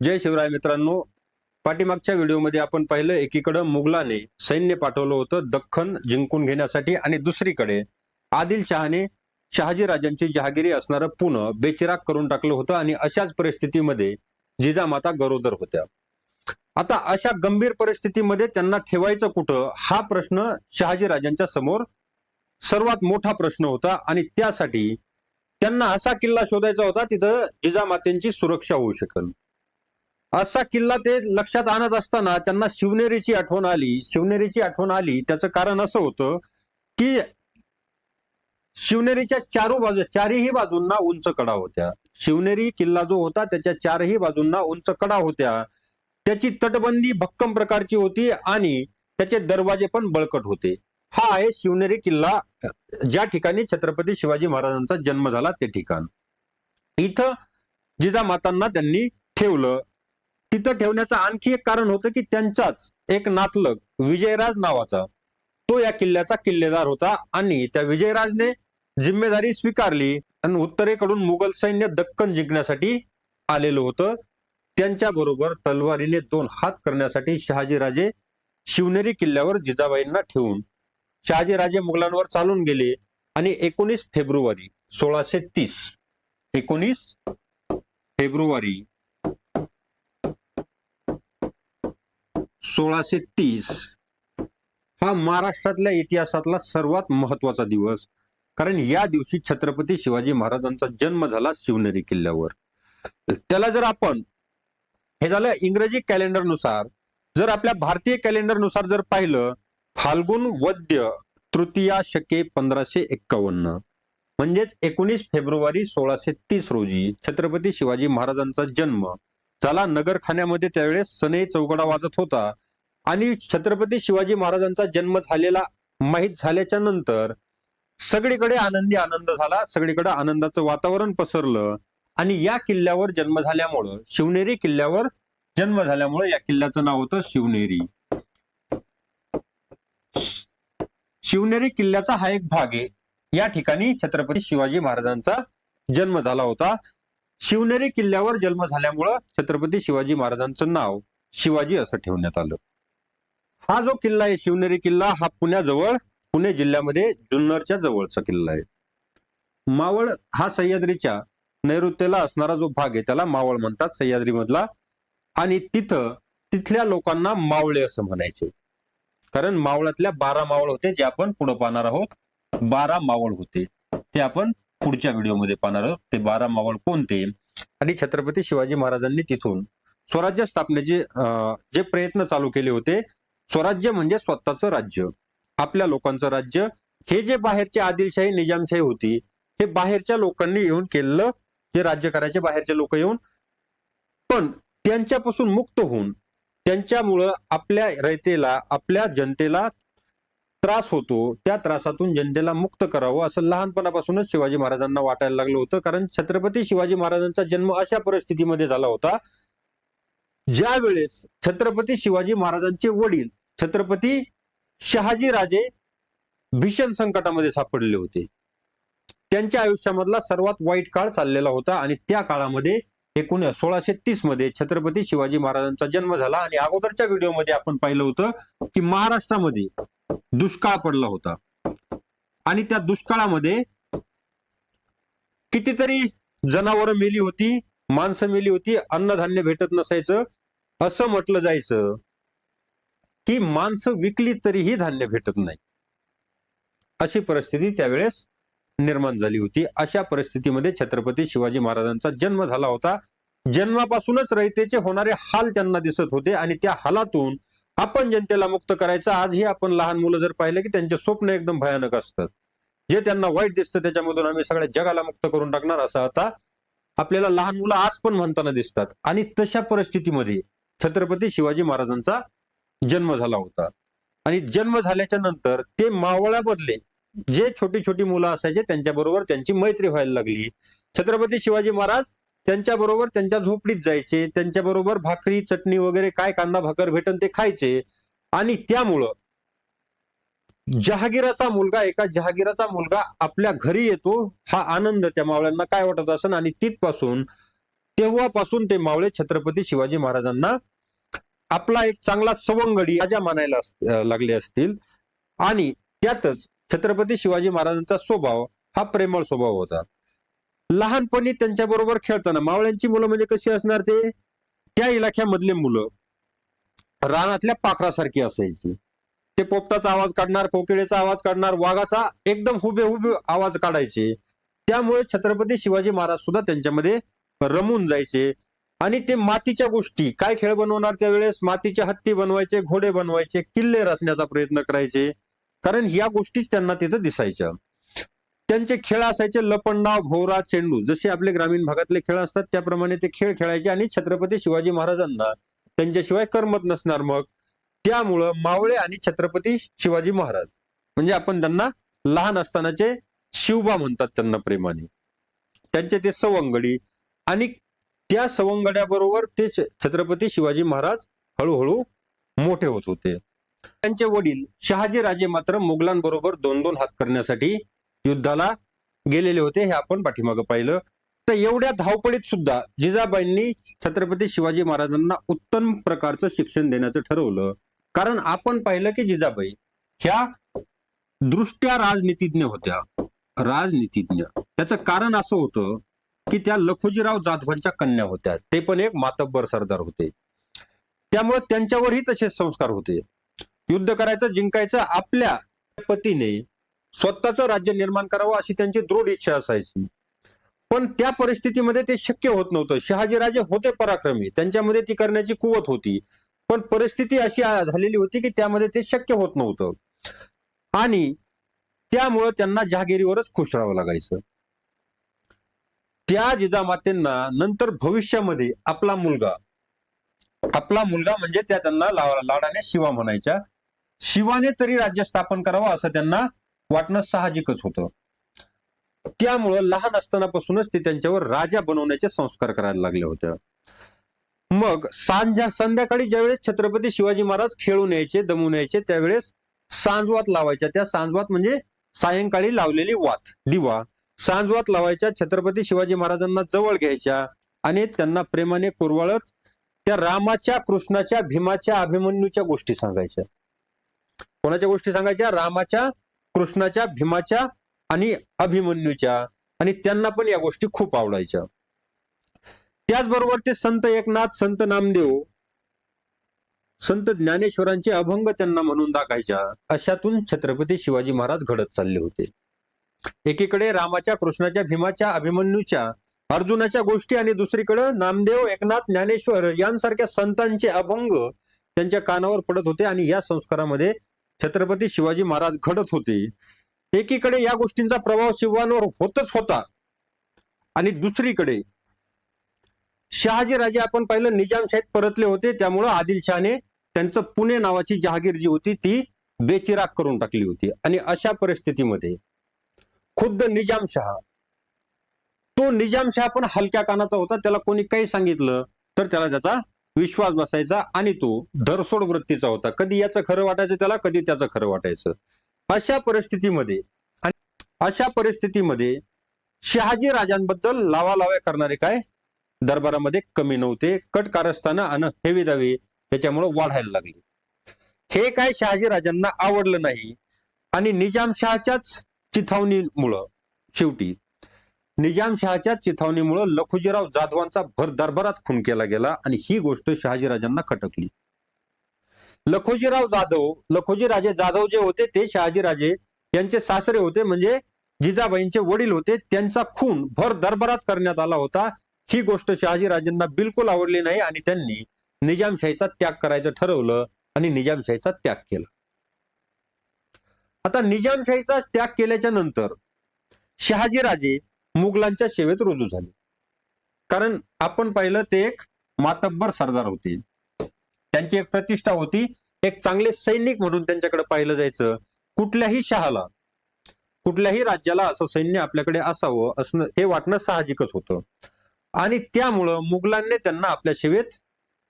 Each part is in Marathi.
जय शिवराय मित्रांनो. पाठीमागच्या व्हिडिओमध्ये आपण पाहिलं एकीकडं मुघलाने सैन्य पाठवलं होतं दख्खन जिंकून घेण्यासाठी आणि दुसरीकडे आदिलशहाने शहाजीराजांची शहाजी राजांची जहागिरी असणारं पुणे बेचिराग करून टाकलं होतं आणि अशाच परिस्थितीमध्ये जिजामाता गरोदर होत्या. आता अशा गंभीर परिस्थितीमध्ये त्यांना ठेवायचं कुठं? हा प्रश्न शहाजी राजांच्या समोर सर्वात मोठा प्रश्न होता आणि त्यासाठी त्यांना असा किल्ला शोधायचा होता तिथं जिजामातेंची सुरक्षा होऊ शकेल. असा किल्ला ते लक्षात आणत असताना त्यांना शिवनेरीची आठवण आली. शिवनेरीची आठवण आली. त्याचं कारण असं होतं की शिवनेरीच्या चारू बाजू चारही बाजूंना उंच कडा होत्या. शिवनेरी किल्ला जो होता त्याच्या चारही बाजूंना उंच कडा होत्या. त्याची तटबंदी भक्कम प्रकारची होती आणि त्याचे दरवाजे पण बळकट होते. हा आहे शिवनेरी किल्ला. ज्या ठिकाणी छत्रपती शिवाजी महाराजांचा जन्म झाला ते ठिकाण. इथं जिजामातांना त्यांनी ठेवलं. तिथं ठेवण्याचं आणखी एक कारण होतं की त्यांचाच एक नातलग विजयराज नावाचा तो या किल्ल्याचा किल्लेदार होता आणि त्या विजयराजने जिम्मेदारी स्वीकारली आणि उत्तरेकडून मुघल सैन्य दक्कन जिंकण्यासाठी आलेलं होतं. त्यांच्या बरोबर तलवारीने दोन हात करण्यासाठी शहाजीराजे शिवनेरी किल्ल्यावर जिजाबाईंना ठेवून शहाजीराजे मुघलांवर चालून गेले आणि एकोणीस फेब्रुवारी सोळाशे तीस एकोणीस फेब्रुवारी सोळाशे तीस हा महाराष्ट्रातल्या इतिहासातला सर्वात महत्त्वाचा दिवस. कारण या दिवशी छत्रपती शिवाजी महाराजांचा जन्म झाला शिवनेरी किल्ल्यावर. त्याला जर आपण हे झालं इंग्रजी कॅलेंडरनुसार जर आपल्या भारतीय कॅलेंडरनुसार जर पाहिलं फाल्गुन वद्य तृतीया शके पंधराशे एक्कावन्न. म्हणजेच एकोणीस फेब्रुवारी सोळाशे तीस रोजी छत्रपती शिवाजी महाराजांचा जन्म. झाला नगरखान्यामध्ये त्यावेळेस सनई चौकडा वाजत होता. आणि छत्रपती शिवाजी महाराजांचा जन्म झालेला माहीत झाल्याच्यानंतर सगळीकडे आनंदी आनंद झाला सगळीकडे आनंदाचं वातावरण पसरलं. आणि या किल्ल्यावर जन्म झाल्यामुळं शिवनेरी किल्ल्यावर जन्म झाल्यामुळे या किल्ल्याचं नाव होतं शिवनेरी. शिवनेरी किल्ल्याचा हा एक भाग आहे. या ठिकाणी छत्रपती शिवाजी महाराजांचा जन्म झाला होता. शिवनेरी किल्ल्यावर जन्म झाल्यामुळं छत्रपती शिवाजी महाराजांचं नाव शिवाजी असं ठेवण्यात आलं. हा जो किल्ला आहे शिवनेरी किल्ला हा पुण्याजवळ पुणे जिल्ह्यामध्ये जुन्नरच्या जवळचा किल्ला आहे. मावळ हा सह्याद्रीच्या नैऋत्येला असणारा जो भाग आहे त्याला मावळ म्हणतात सह्याद्रीमधला. आणि तिथं तिथल्या लोकांना मावळे असं म्हणायचे. कारण मावळातल्या बारा मावळ होते जे आपण पुढे पाहणार आहोत. बारा मावळ होते. ते आपण पुढच्या व्हिडिओमध्ये पाहणार आहोत. ते बारा मावळ कोणते? आणि छत्रपती शिवाजी महाराजांनी तिथून स्वराज्य स्थापनेचे जे प्रयत्न चालू केले होते स्वराज्य म्हणजे स्वतःचं राज्य. आपल्या लोकांचं राज्य. हे जे बाहेरचे आदिलशाही निजामशाही होती हे बाहेरच्या लोकांनी येऊन केलेलं जे राज्य करायचे बाहेरचे लोक येऊन पण त्यांच्यापासून मुक्त होऊन त्यांच्यामुळं आपल्या रयतेला आपल्या जनतेला त्रास होतो. त्या त्रासातून जनतेला मुक्त करावं असं लहानपणापासूनच शिवाजी महाराजांना वाटायला लागलं होतं. कारण छत्रपती शिवाजी महाराजांचा जन्म अशा परिस्थितीमध्ये झाला होता ज्या वेळेस छत्रपती शिवाजी महाराजांचे वडील छत्रपती शहाजी राजे भीषण संकटामध्ये सापडले होते. त्यांच्या आयुष्यामधला सर्वात वाईट काळ चाललेला होता आणि त्या काळामध्ये एकूण सोळाशे तीसमध्ये छत्रपती शिवाजी महाराजांचा जन्म झाला आणि अगोदरच्या व्हिडिओमध्ये आपण पाहिलं होतं की महाराष्ट्रामध्ये दुष्काळ पडला होता. आणि त्या दुष्काळामध्ये कितीतरी जनावरं मेली होती माणसं मेली होती अन्नधान्य भेटत नसायचं असं म्हटलं जायचं. की माणसं विकली तरीही धान्य भेटत नाही. अशी परिस्थिती त्यावेळेस निर्माण झाली होती. अशा परिस्थितीमध्ये छत्रपती शिवाजी महाराजांचा जन्म झाला होता. जन्मापासूनच रयतेचे होणारे हाल त्यांना दिसत होते आणि त्या हालातून आपण जनतेला मुक्त करायचं. आजही आपण लहान मुलं जर पाहिलं की त्यांचे स्वप्न एकदम भयानक असतात. जे त्यांना वाईट दिसतं त्याच्यामधून आम्ही सगळ्या जगाला मुक्त करून टाकणार असं आता आपल्याला लहान मुलं आज पण म्हणताना दिसतात. आणि तशा परिस्थितीमध्ये छत्रपती शिवाजी महाराजांचा जन्म झाला होता. आणि जन्म झाल्याच्यानंतर ते मावळ्यामधले जे छोटी छोटी मुलं असायचे त्यांच्या बरोबर त्यांची मैत्री व्हायला लागली. छत्रपती शिवाजी महाराज त्यांच्या बरोबर त्यांच्या झोपडीत जायचे. त्यांच्या बरोबर भाकरी चटणी वगैरे काय कांदा भाकर भेटन ते खायचे. आणि त्यामुळं जहागीराचा मुलगा एका जहागीराचा मुलगा आपल्या घरी येतो. हा आनंद त्या मावळ्यांना काय वाटत असन? आणि तिथपासून तेव्हापासून ते मावळे छत्रपती शिवाजी महाराजांना आपला एक चांगला सवंगडी राजा मानायला लागले असतील. आणि त्यातच छत्रपती शिवाजी महाराजांचा स्वभाव हा प्रेमळ स्वभाव होता. लहानपणी त्यांच्या बरोबर खेळताना मावळ्यांची मुलं म्हणजे कशी असणार ते? त्या इलाख्यामधले मुलं रानातल्या पाखरासारखी असायची. ते पोपटाचा आवाज काढणार कोकिळेचा आवाज काढणार वाघाचा एकदम हुबे हुबे आवाज काढायचे. त्यामुळे छत्रपती शिवाजी महाराज सुद्धा त्यांच्यामध्ये रमून जायचे. आणि ते मातीच्या गोष्टी. काय खेळ बनवणार त्यावेळेस? मातीचे हत्ती बनवायचे घोडे बनवायचे किल्ले रचण्याचा प्रयत्न करायचे. कारण या गोष्टीच त्यांना तिथं दिसायच्या. त्यांचे खेळ असायचे लपंडाव भोवरा चेंडू. जसे आपले ग्रामीण भागातले खेळ असतात त्याप्रमाणे ते खेळ खेळायचे आणि छत्रपती शिवाजी महाराजांना त्यांच्याशिवाय करमत नसणार मग. त्यामुळं मावळे आणि छत्रपती शिवाजी महाराज. म्हणजे आपण त्यांना लहान असतानाचे शिवबा म्हणतात त्यांना प्रेमाने. त्यांचे ते सवंगडी आणि त्या सवंगड्याबरोबर ते छत्रपती शिवाजी महाराज हळूहळू मोठे होत होते. त्यांचे वडील शहाजी राजे मात्र मुघलांबरोबर दोन दोन हात करण्यासाठी युद्धाला गेलेले होते हे आपण पाठीमागं पाहिलं. तर एवढ्या धावपळीत सुद्धा जिजाबाईंनी छत्रपती शिवाजी महाराजांना उत्तम प्रकारचं शिक्षण देण्याचं ठरवलं. कारण आपण पाहिलं की जिजाबाई ह्या दृष्ट्या राजनीतिज्ञ होत्या. राजनीतिज्ञ. त्याचं कारण असं होतं की त्या लखोजीराव जाधवांच्या कन्या होत्या. ते पण एक मातब्बर सरदार होते. त्यामुळे त्यांच्यावरही तसेच संस्कार होते. युद्ध करायचं जिंकायचं आपल्या पतीने स्वतःचं राज्य निर्माण करावं अशी त्यांची दृढ इच्छा असायची. पण त्या परिस्थितीमध्ये ते शक्य होत नव्हतं. शहाजीराजे होते पराक्रमी. त्यांच्यामध्ये ती करण्याची कुवत होती. पण परिस्थिती अशी झालेली होती की त्यामध्ये ते शक्य होत नव्हतं. आणि त्यामुळं त्यांना जहागिरीवरच खुश राहावं लागायचं. त्या जिजामातेंना नंतर भविष्यामध्ये आपला मुलगा आपला मुलगा म्हणजे त्या त्यांना ला- लाडाने शिवा म्हणायच्या. शिवाने तरी राज्य स्थापन करावं असं त्यांना वाटणं साहजिकच होतं. त्यामुळं लहान असतानापासूनच ते त्यांच्यावर राजा बनवण्याचे संस्कार करायला लागले होते. मग सांजा संध्याकाळी ज्यावेळेस छत्रपती शिवाजी महाराज खेळून यायचे दमून यायचे त्यावेळेस सांजवात लावायच्या. त्या सांजवात म्हणजे सायंकाळी लावलेली वात दिवा. सांजवात लावायच्या छत्रपती शिवाजी महाराजांना जवळ घ्यायच्या आणि त्यांना प्रेमाने कुरवाळत त्या रामाच्या कृष्णाच्या भीमाच्या अभिमन्यूच्या गोष्टी सांगायच्या. कोणाच्या गोष्टी सांगायच्या? रामाच्या कृष्णाच्या भीमाच्या आणि अभिमन्यूच्या. आणि त्यांना पण या गोष्टी खूप आवडायच्या. त्याचबरोबर ते संत एकनाथ संत नामदेव संत ज्ञानेश्वरांचे अभंग त्यांना म्हणून दाखायच्या. अशातून छत्रपती शिवाजी महाराज घडत चालले होते. एकीकडे रामाच्या कृष्णाच्या भीमाच्या अभिमन्यूच्या अर्जुनाच्या गोष्टी आणि दुसरीकडे नामदेव एकनाथ ज्ञानेश्वर यांसारख्या संतांचे अभंग त्यांच्या कानावर पडत होते आणि या संस्कारामध्ये छत्रपती शिवाजी महाराज घडत होते. एकीकडे या गोष्टींचा प्रभाव शिवांवर होतच होता. आणि दुसरीकडे शहाजी राजे आपण पाहिलं निजामशाहीत परतले होते. त्यामुळं आदिलशहाने त्यांचं पुणे नावाची जहागीर जी होती ती बेचिराग करून टाकली होती. आणि अशा परिस्थितीमध्ये खुद्द निजामशहा तो निजामशहा पण हलक्या कानाचा होता. त्याला कोणी काही सांगितलं तर त्याला त्याचा विश्वास बसायचा आणि तो धरसोड वृत्तीचा होता. कधी याचं खरं वाटायचं त्याला कधी त्याचं खरं वाटायचं. अशा परिस्थितीमध्ये अशा परिस्थितीमध्ये शहाजी राजांबद्दल लावालाव्या करणारे काय? दरबारामध्ये कमी नव्हते. कट कारस्थानं आणि हेवी दावे त्याच्यामुळे वाढायला लागली. हे काय शहाजी राजांना आवडलं नाही. आणि निजामशहाच्याच चिथावणीमुळं शेवटी निजामशहाच्या चिथावणीमुळं लखुजीराव जाधवांचा भर दरबारात खून केला गेला आणि ही गोष्ट शहाजीराजांना खटकली. लखोजीराव जाधव लखोजीराजे जाधव जे होते ते शहाजीराजे यांचे सासरे होते म्हणजे जिजाबाईंचे वडील होते त्यांचा खून भर दरबारात करण्यात आला होता. ही गोष्ट शहाजीराजांना बिलकुल आवडली नाही आणि त्यांनी निजामशाहीचा त्याग करायचं ठरवलं आणि निजामशाहीचा त्याग केला. आता निजामशाहीचा त्याग केल्याच्यानंतर शहाजीराजे मुघलांच्या सेवेत रुजू झाले. कारण आपण पाहिलं ते एक मातब्बर सरदार होते. त्यांची एक प्रतिष्ठा होती. एक चांगले सैनिक म्हणून त्यांच्याकडे पाहिलं जायचं. कुठल्याही शहाला कुठल्याही राज्याला असं सैन्य आपल्याकडे असावं असणं हे वाटणं साहजिकच होतं. आणि त्यामुळं मुघलांनी त्यांना आपल्या सेवेत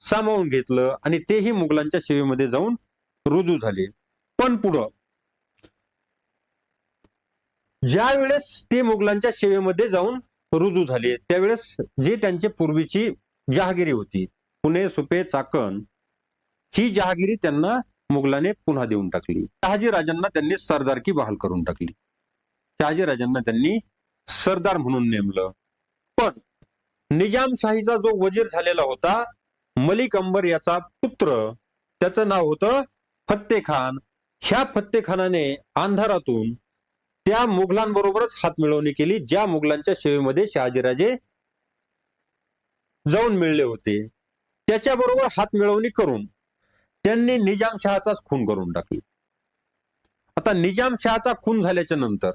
सामावून घेतलं आणि तेही मुघलांच्या सेवेमध्ये जाऊन रुजू झाले. पण पुढं ज्या वेळेस ते मुघलांच्या सेवेमध्ये जाऊन रुजू झाले त्यावेळेस जे त्यांचे पूर्वीची जहागिरी होती पुणे सुपे चाकण ही जहागिरी त्यांना मुघलाने पुन्हा देऊन टाकली. शहाजी राजांना त्यांनी सरदारकी बहाल करून टाकली. शहाजी राजांना त्यांनी सरदार म्हणून नेमलं. पण निजामशाहीचा जो वजीर झालेला होता मलिक अंबर याचा पुत्र त्याचं नाव होतं फत्ते खान. ह्या फत्ते खानाने अंधारातून त्या मुघलांबरोबरच हात मिळवणी केली ज्या मुघलांच्या सेवेमध्ये शहाजीराजे जाऊन मिळले होते. त्याच्याबरोबर हात मिळवणी करून त्यांनी निजामशहाचाच खून करून टाकली. आता निजामशहाचा खून झाल्याच्यानंतर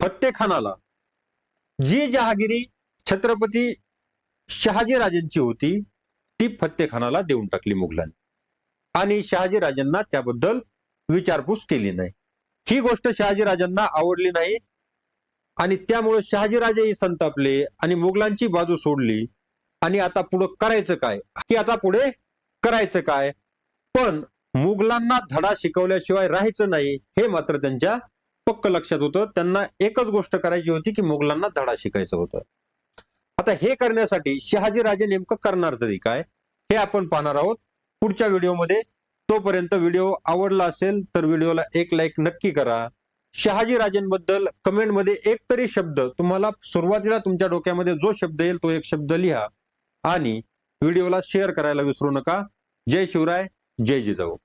फत्तेखानाला जी जहागिरी छत्रपती शहाजीराजांची होती ती फत्तेखानाला देऊन टाकली मुघलांनी. आणि शहाजीराजांना त्याबद्दल विचारपूस केली नाही. ही गोष्ट शहाजी राजांना आवडली नाही. आणि त्यामुळे शहाजीराजेही संतापले आणि मुघलांची बाजू सोडली. आणि आता पुढे करायचं काय? की आता पुढे करायचं काय? पण मुघलांना धडा शिकवल्याशिवाय राहायचं नाही हे मात्र त्यांच्या पक्क लक्षात होतं. त्यांना एकच गोष्ट करायची होती की मुघलांना धडा शिकायचं होतं. आता हे करण्यासाठी शहाजीराजे नेमकं करणार तरी काय? हे आपण पाहणार आहोत पुढच्या व्हिडिओमध्ये. तोपर्यंत व्हिडिओ आवडला असेल तर व्हिडिओला एक लाईक नक्की करा. शहाजी राजेंबद्दल कमेंटमध्ये एक तरी शब्द तुम्हाला सुरुवातीला तुमच्या डोक्यामध्ये जो शब्द येईल तो एक शब्द लिहा. आणि व्हिडिओला शेअर करायला विसरू नका. जय शिवराय जय जिजाऊ.